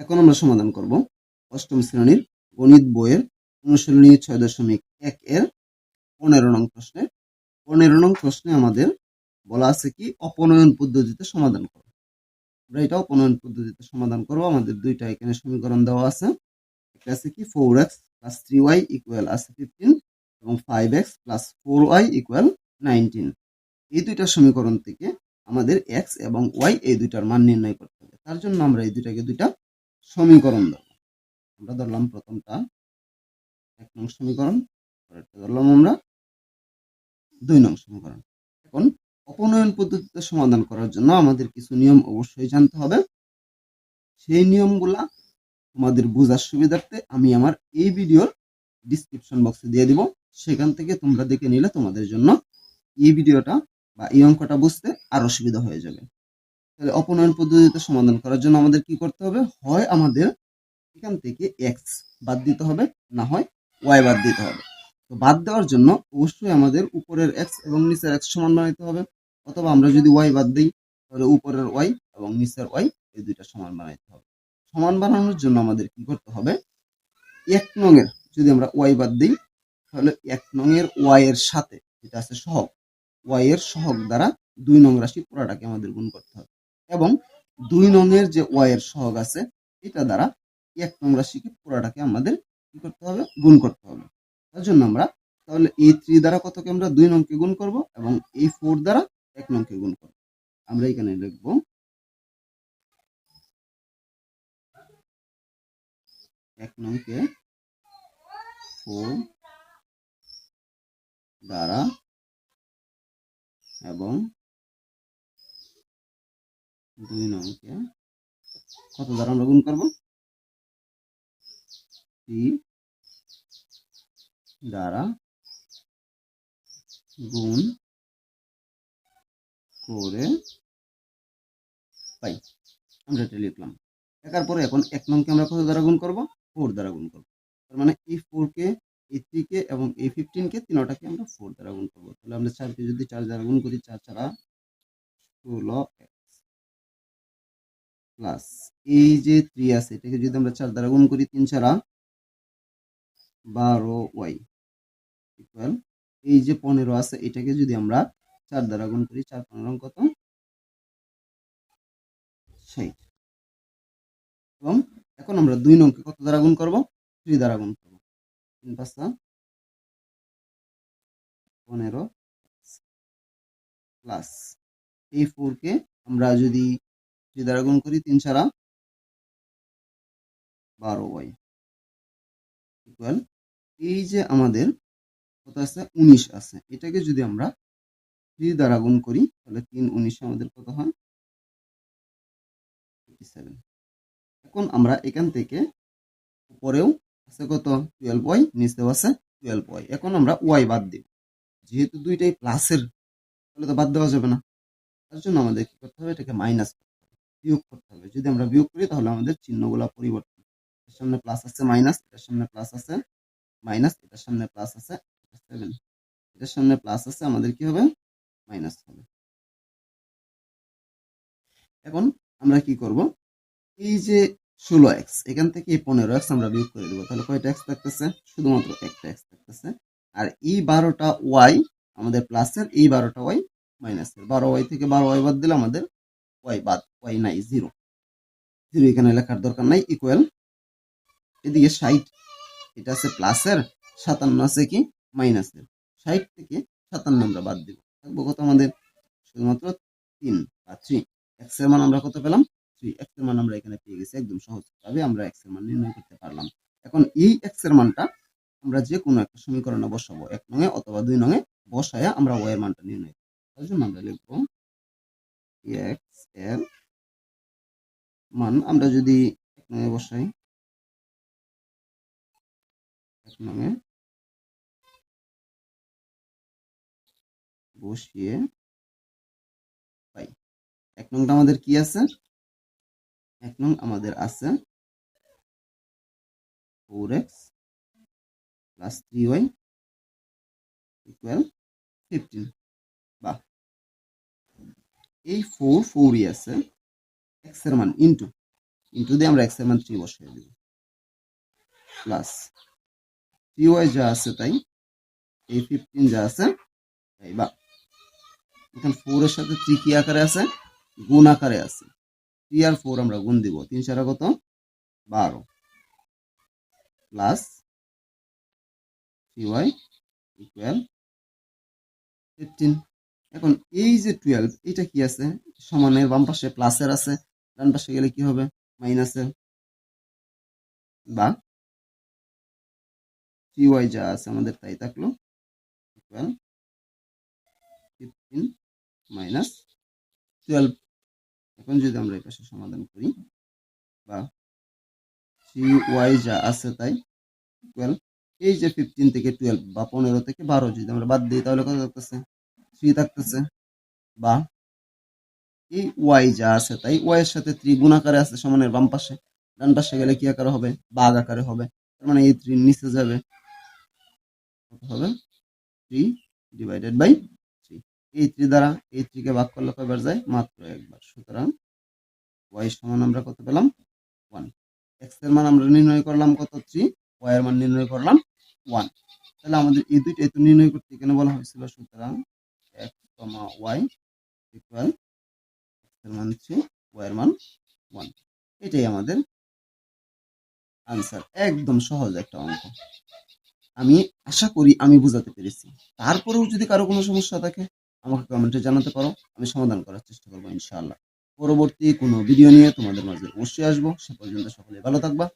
এখন আমরা সমাধান করব অষ্টম শ্রেণির গণিত বইয়ের অনুশীলনী ছয় দশমিক এক এর পনেরো নং প্রশ্নে। পনেরো নং প্রশ্নে আমাদের বলা আছে কি, অপনয়ন পদ্ধতিতে সমাধান করো। আমরা এটা অপনয়ন পদ্ধতিতে সমাধান করব। আমাদের দুইটা এখানে সমীকরণ দেওয়া আছে। একটা আছে কি four x plus three y equal আছে ফিফটিন এবং five x plus four y equal nineteen এই দুইটা সমীকরণ থেকে আমাদের এক্স এবং ওয়াই এই দুইটার মান নির্ণয় করতে হবে। তার জন্য আমরা এই দুইটাকে দুইটা সমীকরণ দেব আমরা ধরলাম প্রথমটা, এক নং সমীকরণ পরেরটা ধরলাম আমরা দুই নং সমীকরণ। এখন অপনয়ন পদ্ধতিতে সমাধান করার জন্য আমাদের কিছু নিয়ম অবশ্যই জানতে হবে। সেই নিয়মগুলা তোমাদের বোঝার সুবিধার্থে আমি আমার এই ভিডিওর ডিসক্রিপশন বক্সে দিয়ে দিব। সেখান থেকে তোমরা দেখে নিলে তোমাদের জন্য এই ভিডিওটা বা এই অঙ্কটা বুঝতে আরও সুবিধা হয়ে যাবে। তাহলে অপনয়ন পদ্ধতিতে সমাধান করার জন্য আমাদের কি করতে হবে? হয় আমাদের এখান থেকে এক্স বাদ দিতে হবে, না হয় ওয়াই বাদ দিতে হবে। তো বাদ দেওয়ার জন্য অবশ্যই আমাদের উপরের এক্স এবং নিচের এক্স সমান বানাইতে হবে। অথবা আমরা যদি ওয়াই বাদ দিই, তাহলে উপরের ওয়াই এবং নিচের ওয়াই এই দুইটা সমান বানাইতে হবে। সমান বানানোর জন্য আমাদের কি করতে হবে? এক নঙের যদি আমরা ওয়াই বাদ দিই, তাহলে এক নঙের ওয়াই এর সাথে যেটা আছে সহগ ওয়াই এর সহগ দ্বারা দুই নং রাশি পুরাটাকে আমাদের গুণ করতে হবে। এবং দুই নঙের যে ওয়াই এর সহগ আছে, এটা দ্বারা এক নং রাশিকে পুরাটাকে আমাদের কি করতে হবে? গুণ করতে হবে। তার জন্য আমরা তাহলে এই থ্রি দ্বারা কতকে আমরা দুই নংকে গুণ করব এবং এই ফোর দ্বারা এক নংকে গুণ করব। আমরা এখানে লিখব এক নংকে ফোর দ্বারা এবং দুই নংকে কত দ্বারা আমরা গুণ করব? দ্বারা গুণ করে পাই। আমরা এটা লিখলাম। লেখার পরে এখন এক নংকে আমরা কত দ্বারা গুণ করব? ফোর দ্বারা গুণ করব। তার মানে এই ফোর কে এই থ্রি কে এবং এই ফিফটিন কে তিনটাকে আমরা ফোর দ্বারা গুণ করব। তাহলে আমরা চারকে যদি চার দ্বারা গুণ করি, চার ছাড়া ষোলো প্লাস এই যে থ্রি আছে, এটাকে যদি আমরা চার দ্বারা গুণ করি তিন ছাড়া বারো ওয়াই ইকুয়াল এই যে পনেরো আছে, এটাকে যদি আমরা চার দ্বারা গুণ করি, চার পনেরো কত ষাট। এবং এখন আমরা দুই নংকে কত দ্বারা গুণ করব? থ্রি দ্বারা গুণ করব। তিন পাঁচটা পনেরো প্লাস এই ফোর কে আমরা যদি থ্রি দ্বারা গুণ করি, তিন ছাড়া বারো ওয়াই ইকুয়াল এই যে আমাদের কত আছে? উনিশ আছে। এটাকে যদি আমরা থ্রি দ্বারা গুণ করি, তাহলে তিন উনিশে আমাদের কত হয়? এখন আমরা এখান থেকে উপরেও আছে কত? টুয়েলভ ওয়াই, নিচেও আছে টুয়েলভ ওয়াই। এখন আমরা ওয়াই বাদ দিব। যেহেতু দুইটাই প্লাসের তাহলে তো বাদ দেওয়া যাবে না। তার জন্য আমাদের কি করতে হবে? এটাকে মাইনাস করতে বিয়োগ করতে হবে। যদি আমরা বিয়োগ করি, তাহলে আমাদের চিহ্নগুলো পরিবর্তন এটার সামনে প্লাস আছে মাইনাস এটার সামনে প্লাস আছে মাইনাস এটার সামনে প্লাস আছে সেভেন এটার সামনে প্লাস আছে, আমাদের কি হবে? মাইনাস হবে। এখন আমরা কি করব? এই যে ষোলো এক্স এখান থেকে পনেরো এক্স আমরা বিয়োগ করে দেবো। তাহলে কয়টা এক্স থাকতেছে? শুধুমাত্র একটা এক্স থাকতেছে। আর এই বারোটা ওয়াই আমাদের প্লাসের এই বারোটা ওয়াই মাইনাসের বারো ওয়াই থেকে বারো ওয়াই বাদ দিলে আমাদের ওয়াই বাদ। ওয়াই নাই জিরো জিরো এখানে লেখার দরকার নাই ইকুয়াল এদিকে ষাট, এটা আছে প্লাসের সাতান্ন আছে কি মাইনাসের ষাট থেকে সাতান্ন আমরা বাদ দিব। থাকব কত আমাদের? শুধুমাত্র তিন, বা থ্রি এক্সের মান আমরা কত পেলাম? থ্রি এক্সের মান আমরা এখানে পেয়ে গেছি, একদম সহজ। সহজভাবে আমরা এক্সের মান নির্ণয় করতে পারলাম। এখন এই এক্সের মানটা আমরা যে কোনো একটা সমীকরণে বসাবো, এক নঙে অথবা দুই নঙে বসায় আমরা ওয়াই এর মানটা নির্ণয় করব তার জন্য আমরা লিখব এক্সের মান, আমরা যদি এক নঙে বসাই, এক নঙে বসিয়ে পাই। এক নংটা আমাদের কি আছে? এক নং আমাদের আছে four x plus three y equal fifteen বা এই ফোর ফোরই আছে। এক্সের মান ইন্টু ইন্টু দিয়ে আমরা এক্সের মান থ্রি বসিয়ে দিব। প্লাস থ্রি ওয়াই যা আছে তাই, এই ফিফটিন যা আছে, তাই বা। এখানে ফোর এর সাথে থ্রি কি আকারে আছে? গুণ আকারে আছে। থ্রি আর ফোর আমরা গুণ দিব। তিন চারা কত? বারো। Plus three y equal fifteen এখন এই যে টুয়েলভ এটা কি আছে? সমানের বাম পাশে প্লাসের আছে। ডান পাশে গেলে কি হবে? মাইনাসের বা থ্রি ওয়াই যা আছে আমাদের তাই থাকল ইকুয়াল ফিফটিন মাইনাস টুয়েলভ এখন যদি আমরা এই পাশে সমাধান করি, বা থ্রি ওয়াই যা আছে তাই ইকুয়াল এই যে ফিফটিন থেকে টুয়েলভ বা পনেরো থেকে বারো যদি আমরা বাদ দিই, তাহলে কত থাকতেছে? থ্রি থাকতেছে। বা এই ওয়াই যা আছে, তাই ওয়াই এর সাথে থ্রি গুণ আকারে আছে সমানের বাম পাশে, ডান পাশে গেলে কি আকারে হবে? বাঘ আকারে হবে। তার মানে এই থ্রি নিচে যাবে। হবে? থ্রি ডিভাইডেড বাই থ্রি এই থ্রি দ্বারা এই থ্রিকে ভাগ করলে কয়বার যায়? মাত্র একবার। সুতরাং ওয়াই সমান আমরা কত পেলাম? ওয়ান এক্সের মান আমরা নির্ণয় করলাম কত? থ্রি ওয়াই এর মান নির্ণয় করলাম ওয়ান তাহলে আমাদের এই দুইটা এত নির্ণয় করতে এখানে বলা হয়েছিল। সুতরাং এক্স কমা ওয়াই ইকুয়াল এর মান থ্রি ওয়াই এর মান ওয়ান এটাই আমাদের আনসার একদম সহজ একটা অঙ্ক। আমি আশা করি আমি বুঝাতে পেরেছি। তারপরেও যদি কারও কোনো সমস্যা থাকে, আমাকে কমেন্টে জানাতে পারো, আমি সমাধান করার চেষ্টা করব ইনশাআল্লাহ। পরবর্তী কোনো ভিডিও নিয়ে তোমাদের মাঝে অবশ্যই আসব। সে পর্যন্ত সকলে ভালো থাকবা।